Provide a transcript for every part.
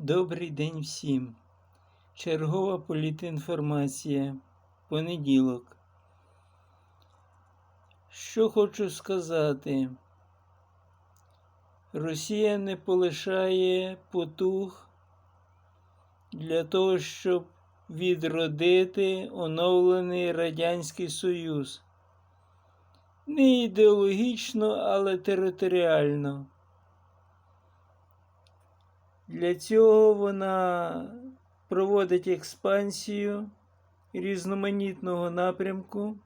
Добрий день всім. Чергова політінформація. Понеділок. Що хочу сказати? Росія не полишає потуг для того, щоб відродити оновлений Радянський Союз. Не ідеологічно, але територіально. Для цього вона проводить експансію різноманітного напрямку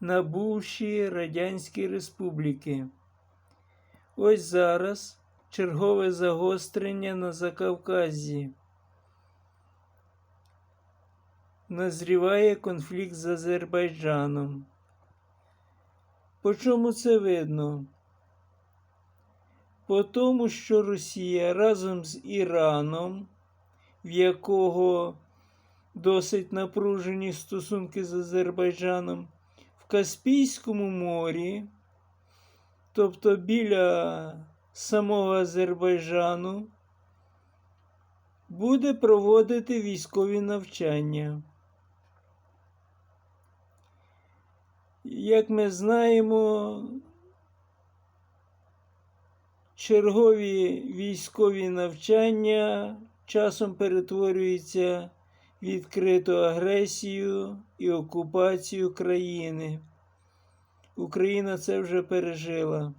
на бувші Радянські Республіки. Ось зараз чергове загострення на Закавказі. Назріває конфлікт з Азербайджаном. По чому це видно? По тому, що Росія разом з Іраном, в якого досить напружені стосунки з Азербайджаном, в Каспійському морі, тобто біля самого Азербайджану, буде проводити військові навчання. Як ми знаємо, чергові військові навчання часом перетворюються відкриту агресію і окупацію країни. Україна це вже пережила.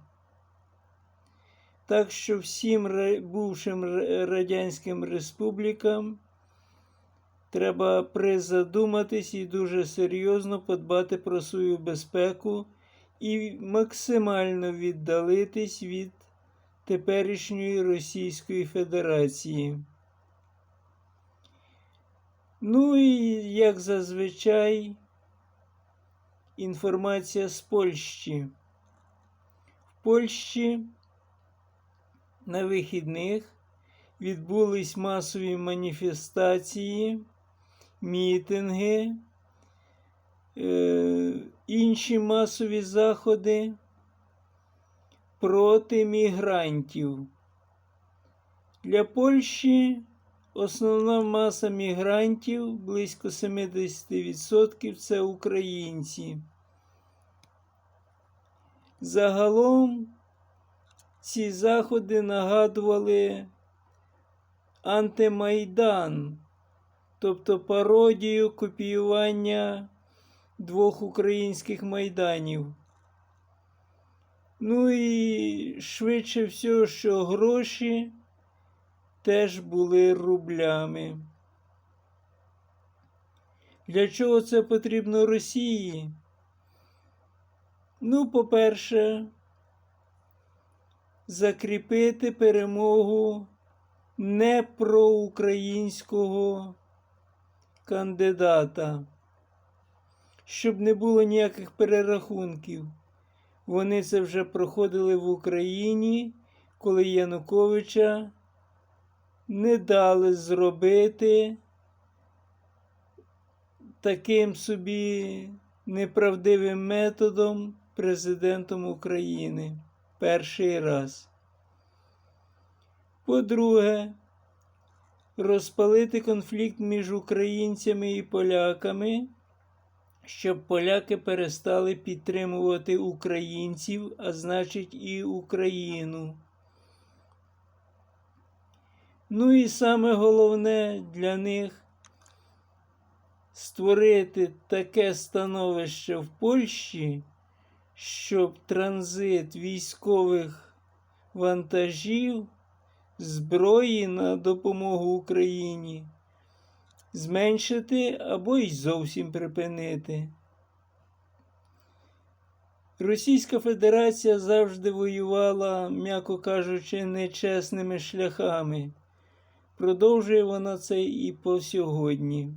Так що всім бувшим радянським республікам треба призадуматись і дуже серйозно подбати про свою безпеку і максимально віддалитись від теперішньої Російської Федерації. Ну і як зазвичай, інформація з Польщі. В Польщі на вихідних відбулись масові маніфестації, мітинги, е, інші масові заходи проти мігрантів. Для Польщі основна маса мігрантів, близько 70% це українці. Загалом ці заходи нагадували антимайдан, тобто пародію копіювання двох українських майданів. Ну і швидше всього, що гроші теж були рублями. Для чого це потрібно Росії? Ну, по-перше, закріпити перемогу не проукраїнського кандидата, щоб не було ніяких перерахунків. Вони це вже проходили в Україні, коли Януковича не дали зробити таким собі неправдивим методом президентом України перший раз. По-друге, розпалити конфлікт між українцями і поляками щоб поляки перестали підтримувати українців, а значить і Україну. Ну і саме головне для них створити таке становище в Польщі, щоб транзит військових вантажів, зброї на допомогу Україні зменшити або й зовсім припинити. Російська Федерація завжди воювала, м'яко кажучи, нечесними шляхами. Продовжує вона це і по сьогодні.